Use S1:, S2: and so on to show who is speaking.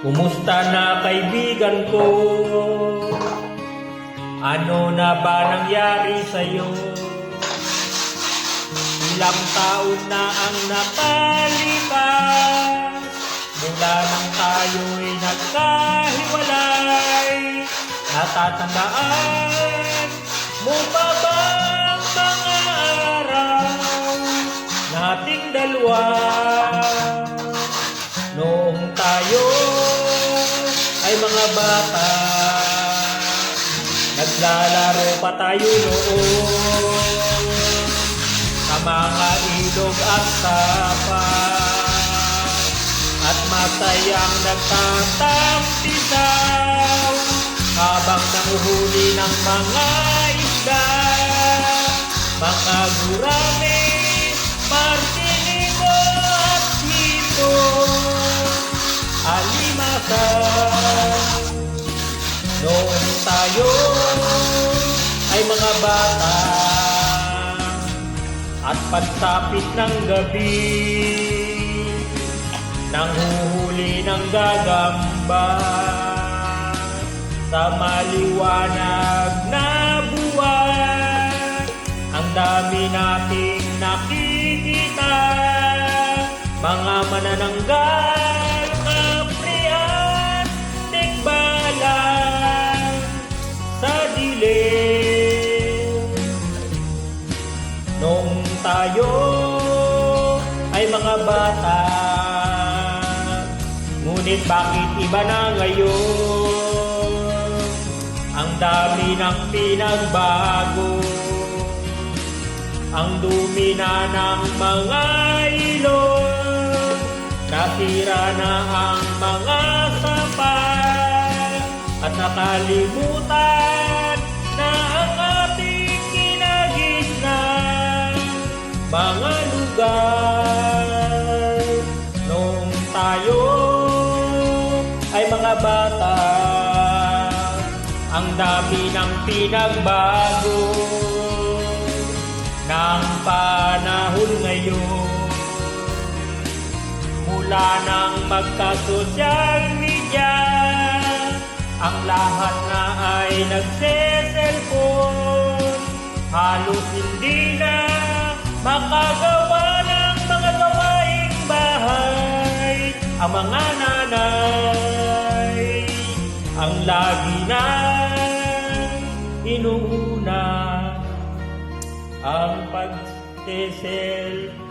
S1: Kumusta na kaibigan ko? Ano na ba nangyari sa'yo? Ilang taon na ang nakalipas Mula nang tayo'y nagkahiwalay Natatandaan mo ba bata. Naglalaro pa tayo noon. Sa mga ilog at tapat At masayang nagtatampisaw Habang nanguhuli ng mga isda. Mga gurame, Noong tayo ay mga bata At pagsapit ng gabi. Nanghuhuli ng gagamba Sa maliwanag na buwan. Ang dami nating nakikita Mga manananggal, tayo ay mga bata. Ngunit bakit iba na ngayon? Ang dami ng pinagbago. Ang dumi na ng mga ilog. Nasira na ang mga sapat. At nakalimutan ay mga bata. Ang dami ng pinagbago Ng panahon ngayon. Mula nang magka-social media Ang lahat na ay nagse-cellphone. Halos hindi na makagawa ng mga gawaing bahay. Ang mga nanay Ang lagi na inuuna Ang pag-cellphone